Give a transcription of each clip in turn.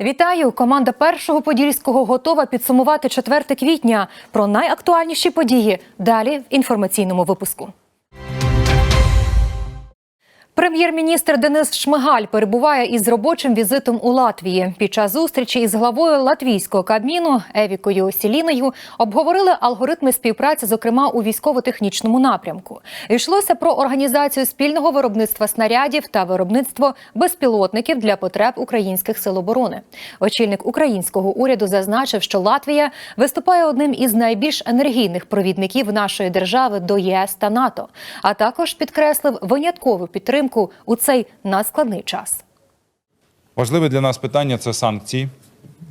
Вітаю! Команда першого подільського готова підсумувати 4 квітня. Про найактуальніші події далі в інформаційному випуску. Прем'єр-міністр Денис Шмигаль перебуває із робочим візитом у Латвії. Під час зустрічі із главою латвійського кабміну Евікою Сіліною обговорили алгоритми співпраці, зокрема у військово-технічному напрямку. Йшлося про організацію спільного виробництва снарядів та виробництво безпілотників для потреб українських сил оборони. Очільник українського уряду зазначив, що Латвія виступає одним із найбільш енергійних провідників нашої держави до ЄС та НАТО, а також підкреслив виняткову підтримку у цей надскладний час. Важливе для нас питання це санкції.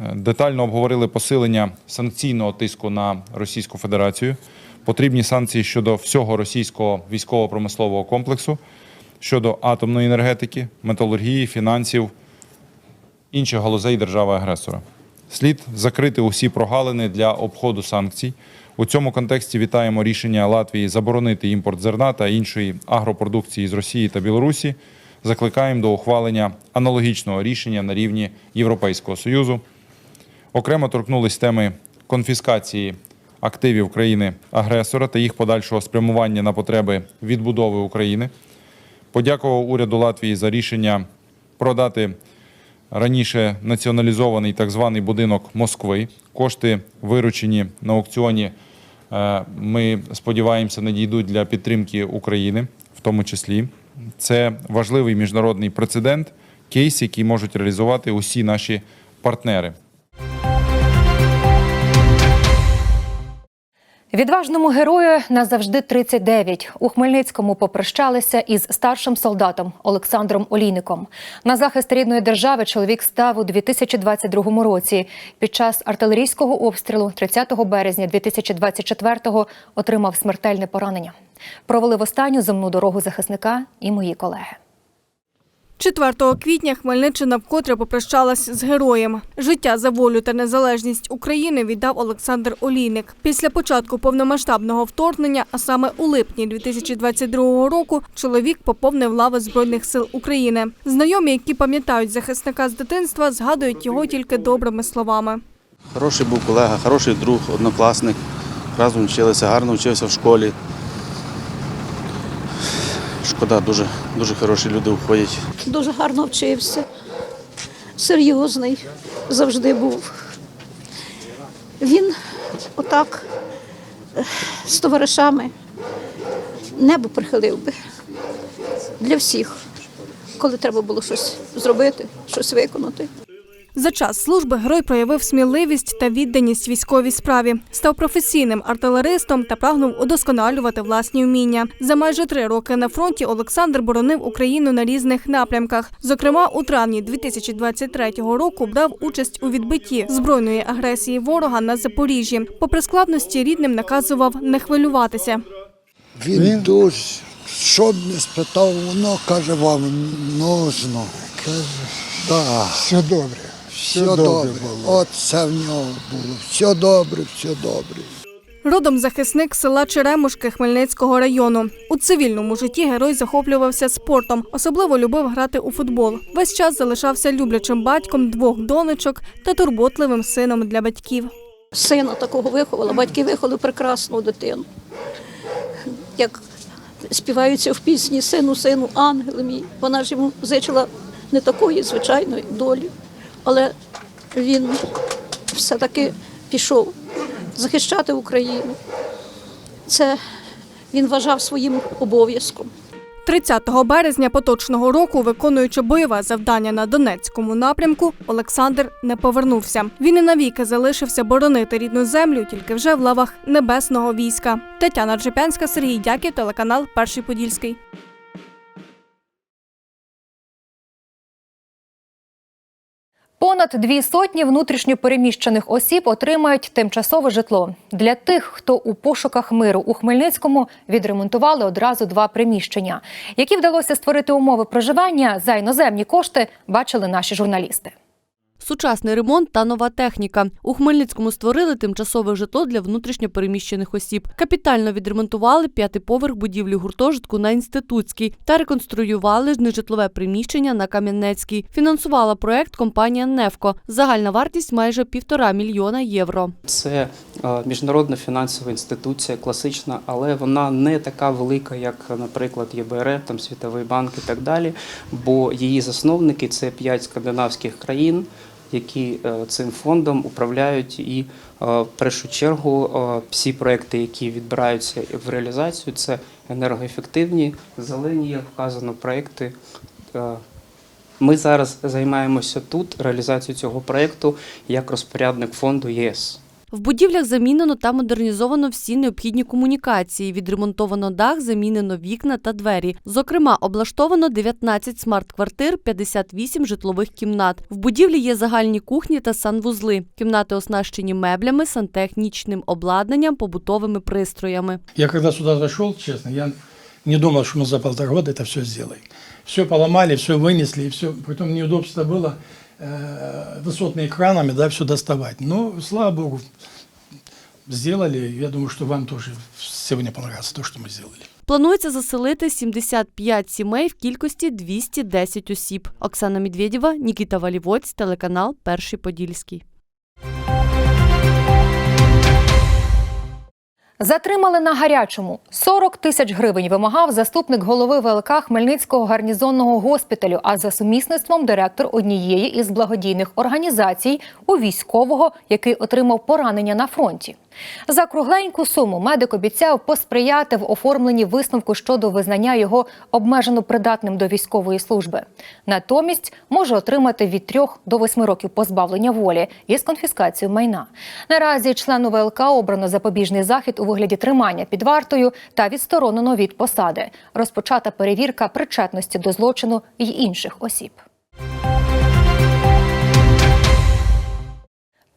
Е, Детально обговорили посилення санкційного тиску на Російську Федерацію. Потрібні санкції щодо всього російського військово-промислового комплексу, щодо атомної енергетики, металургії, фінансів, інших галузей держави-агресора. Слід закрити усі прогалини для обходу санкцій. У цьому контексті вітаємо рішення Латвії заборонити імпорт зерна та іншої агропродукції з Росії та Білорусі. Закликаємо до ухвалення аналогічного рішення на рівні Європейського Союзу. Окремо торкнулись теми конфіскації активів країни-агресора та їх подальшого спрямування на потреби відбудови України. Подякував уряду Латвії за рішення продати раніше націоналізований так званий будинок Москви. Кошти виручені на аукціоні. е, Ми сподіваємося, надійдуть для підтримки України, в тому числі. Це важливий міжнародний прецедент, кейс, який можуть реалізувати усі наші партнери. Відважному герою назавжди 39. У Хмельницькому попрощалися із старшим солдатом Олександром Олійником. На захист рідної держави чоловік став у 2022 році. Під час артилерійського обстрілу 30 березня 2024-го отримав смертельне поранення. Провели в останню земну дорогу захисника і мої колеги. 4 квітня Хмельниччина вкотре попрощалась з героєм. Життя за волю та незалежність України віддав Олександр Олійник. Після початку повномасштабного вторгнення, а саме у липні 2022 року, чоловік поповнив лави Збройних сил України. Знайомі, які пам'ятають захисника з дитинства, згадують його тільки добрими словами. Хороший був колега, хороший друг, однокласник. Разом вчилися, гарно вчився в школі. Шкода, дуже, дуже хороші люди входять. дуже гарно вчився, серйозний завжди був. Він отак е, з товаришами небо прихилив би для всіх, коли треба було щось зробити, щось виконати. За час служби герой проявив сміливість та відданість військовій справі, став професійним артилеристом та прагнув удосконалювати власні вміння. За майже три роки на фронті Олександр боронив Україну на різних напрямках. Зокрема, у травні 2023 року брав участь у відбитті збройної агресії ворога на Запоріжжі. Попри складності, рідним наказував не хвилюватися. Він, Він? дуже, що б не спитав, воно каже вам нужно. Каже, Так, все добре. Все, Все добре. добре було. От це в нього було. Все добре, все добре. Родом захисник села Черемушки Хмельницького району. У цивільному житті герой захоплювався спортом, особливо любив грати у футбол. Весь час залишався люблячим батьком двох донечок та турботливим сином для батьків. Сина такого виховала, батьки виховали прекрасну дитину. Як співаються в пісні Сину, сину, ангел мій. Вона ж йому зичила не такої звичайної долі, але він все-таки пішов захищати Україну. Це він вважав своїм обов'язком. 30 березня поточного року, виконуючи бойове завдання на Донецькому напрямку, Олександр не повернувся. Він і навіки залишився боронити рідну землю, тільки вже в лавах небесного війська. Тетяна Джепянська, Сергій Дяків, телеканал Перший Подільський. Понад дві сотні внутрішньо переміщених осіб отримають тимчасове житло. Для тих, хто у пошуках миру у Хмельницькому відремонтували одразу два приміщення, які вдалося створити умови проживання за іноземні кошти, бачили наші журналісти. Сучасний ремонт та нова техніка. У Хмельницькому створили тимчасове житло для внутрішньопереміщених осіб. Капітально відремонтували п'ятий поверх будівлі гуртожитку на інститутській та реконструювали нежитлове приміщення на Кам'янецькій. Фінансувала проект компанія Невко. Загальна вартість майже півтора мільйона євро. Це міжнародна фінансова інституція, класична, але вона не така велика, як, наприклад, ЄБРФ, там Світовий банк і так далі. Бо її засновники це п'ять скандинавських країн, які е, цим фондом управляють. І е, в першу чергу е, всі проекти, які відбираються в реалізацію, це енергоефективні, зелені, як вказано, проекти. Е, Ми зараз займаємося тут реалізацією цього проекту як розпорядник фонду ЄС. В будівлях замінено та модернізовано всі необхідні комунікації. Відремонтовано дах, замінено вікна та двері. Зокрема, облаштовано 19 смарт-квартир, 58 житлових кімнат. В будівлі є загальні кухні та санвузли. Кімнати оснащені меблями, сантехнічним обладнанням, побутовими пристроями. Я когда сюда зашел, честно, я не думал, что мы за полтора года это все сделаем. Все поломали, все вынесли, и все. Потом неудобство было э, высотными кранами, да, все доставать. Но, слава богу, сделали. Я думаю, что вам тоже сегодня понравится то, что мы сделали. Планується заселити 75 сімей в кількості 210 осіб. Оксана Медведєва, Нікіта Валівоць, телеканал Перший Подільський. Затримали на гарячому. 40 тисяч гривень вимагав заступник голови ВЛК Хмельницького гарнізонного госпіталю, а за сумісництвом директор однієї із благодійних організацій у військового, який отримав поранення на фронті. За кругленьку суму медик обіцяв посприяти в оформленні висновку щодо визнання його обмежено придатним до військової служби. Натомість може отримати від 3 до 8 років позбавлення волі із конфіскацією майна. Наразі члену ВЛК обрано запобіжний захід у вигляді тримання під вартою та відсторонено від посади. Розпочата перевірка причетності до злочину й інших осіб.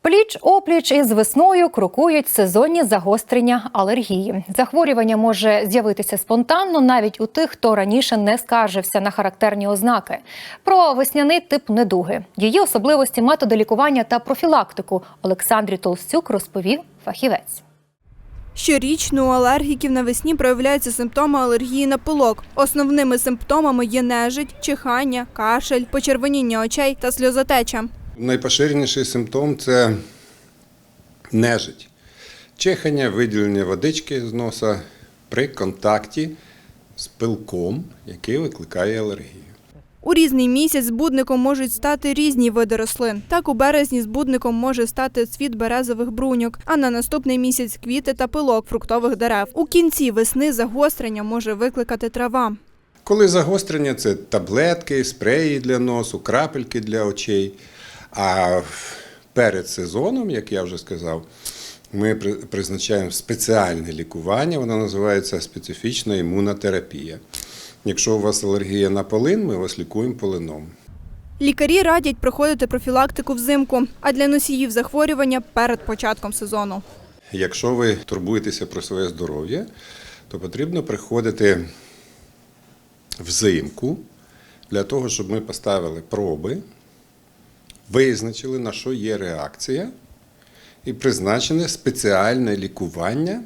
Пліч опліч із весною крокують сезонні загострення алергії. Захворювання може з'явитися спонтанно навіть у тих, хто раніше не скаржився на характерні ознаки. Про весняний тип недуги, її особливості, методи лікування та профілактику Олександрі Толстюк розповів фахівець. Щорічно у алергіків навесні проявляються симптоми алергії на пилок. Основними симптомами є нежить, чихання, кашель, почервоніння очей та сльозотеча. Найпоширеніший симптом це нежить. Чихання, виділення водички з носа при контакті з пилком, який викликає алергію. У різний місяць збудником можуть стати різні види рослин. Так у березні збудником може стати цвіт березових бруньок, а на наступний місяць квіти та пилок фруктових дерев. У кінці весни загострення може викликати трава. Коли загострення це таблетки, спреї для носу, крапельки для очей. А перед сезоном, як я вже сказав, ми призначаємо спеціальне лікування, воно називається специфічна імунотерапія. Якщо у вас алергія на полин, ми вас лікуємо полином. Лікарі радять проходити профілактику взимку, а для носіїв захворювання перед початком сезону. Якщо ви турбуєтеся про своє здоров'я, то потрібно приходити взимку для того, щоб ми поставили проби, визначили, на що є реакція, і призначене спеціальне лікування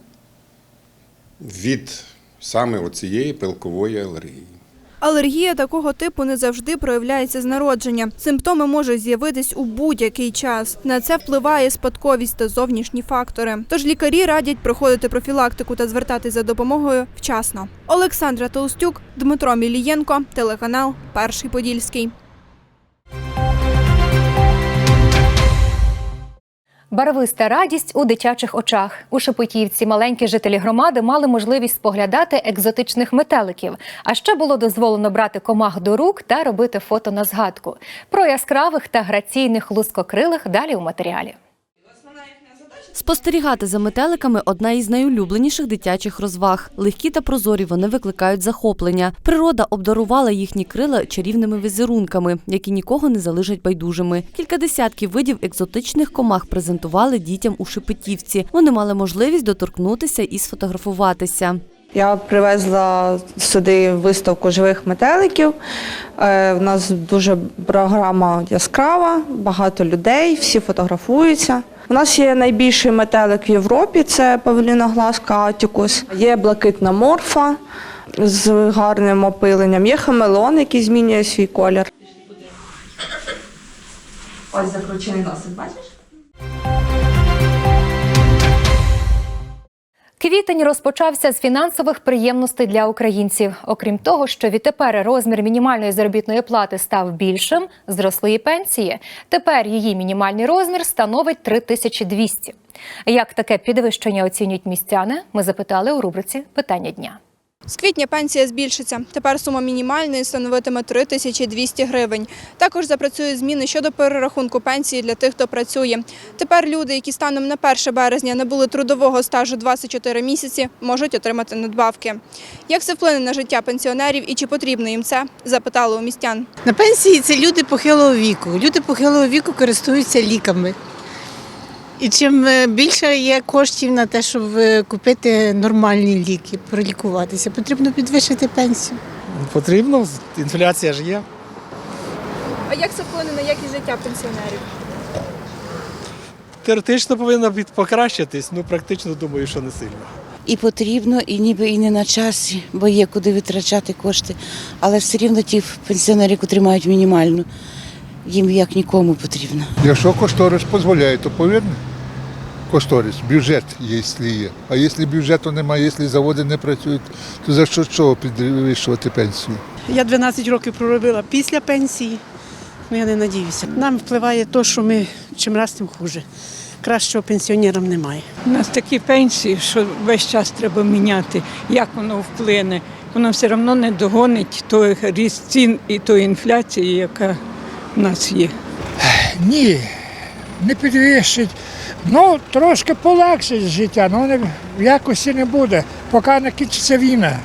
від саме оцієї пилкової алергії. Алергія такого типу не завжди проявляється з народження. Симптоми можуть з'явитись у будь-який час. На це впливає спадковість та зовнішні фактори. Тож лікарі радять проходити профілактику та звертатись за допомогою вчасно. Олександра Толстюк, Дмитро Мілієнко, телеканал Перший Подільський. Барвиста радість у дитячих очах. У Шепетівці маленькі жителі громади мали можливість споглядати екзотичних метеликів. А ще було дозволено брати комах до рук та робити фото на згадку. Про яскравих та граційних лускокрилих далі у матеріалі. Спостерігати за метеликами одна із найулюбленіших дитячих розваг. Легкі та прозорі вони викликають захоплення. Природа обдарувала їхні крила чарівними візерунками, які нікого не залишать байдужими. Кілька десятків видів екзотичних комах презентували дітям у Шепетівці. Вони мали можливість доторкнутися і сфотографуватися. Я привезла сюди виставку живих метеликів. Е, У нас дуже програма яскрава, багато людей, всі фотографуються. У нас є найбільший метелик в Європі, це павліногласка атікус. Є блакитна морфа з гарним опиленням, є хамелон, який змінює свій колір. Ось закручений носик, бачиш? Квітень розпочався з фінансових приємностей для українців. Окрім того, що відтепер розмір мінімальної заробітної плати став більшим, зросли і пенсії. Тепер її мінімальний розмір становить 3200. Як таке підвищення оцінюють містяни? Ми запитали у рубриці Питання дня. З квітня пенсія збільшиться. Тепер сума мінімальної становитиме 3200 гривень. Також запрацюють зміни щодо перерахунку пенсії для тих, хто працює. Тепер люди, які станом на 1 березня не були трудового стажу 24 місяці, можуть отримати надбавки. Як це вплине на життя пенсіонерів і чи потрібно їм це? Запитали у містян. На пенсії це люди похилого віку. Люди похилого віку користуються ліками. І чим е, більше є коштів на те, щоб е, купити нормальні ліки, пролікуватися, потрібно підвищити пенсію. Потрібно, інфляція ж є. А як це вплине на якість життя пенсіонерів? Теоретично повинна покращитись, ну практично думаю, що не сильно. І потрібно, і ніби і не на часі, бо є куди витрачати кошти. Але все рівно ті пенсіонери, котрі мають мінімальну, їм як нікому потрібно. Якщо кошторис дозволяє, то повинен. Кошторис, бюджет, якщо є. А якщо бюджету немає, якщо заводи не працюють, то за що чого підвищувати пенсію? Я 12 років проробила після пенсії. Ну я не надіюся. Нам впливає те, що ми чим раз тим хуже. Кращого пенсіонерам немає. У нас такі пенсії, що весь час треба міняти, як воно вплине. Воно все одно не догонить той ріст цін і тої інфляції, яка в нас є. Ні, не підвищить. Ну, трошки полегшить життя, але не, в якості не буде, поки не кінчиться війна.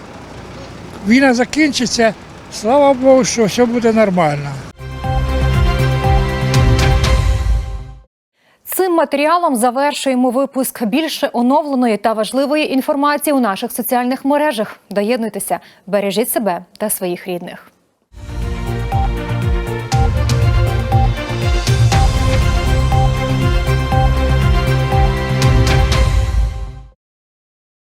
Війна закінчиться, слава Богу, що все буде нормально. Цим матеріалом завершуємо випуск більше оновленої та важливої інформації у наших соціальних мережах. Доєднуйтеся, бережіть себе та своїх рідних.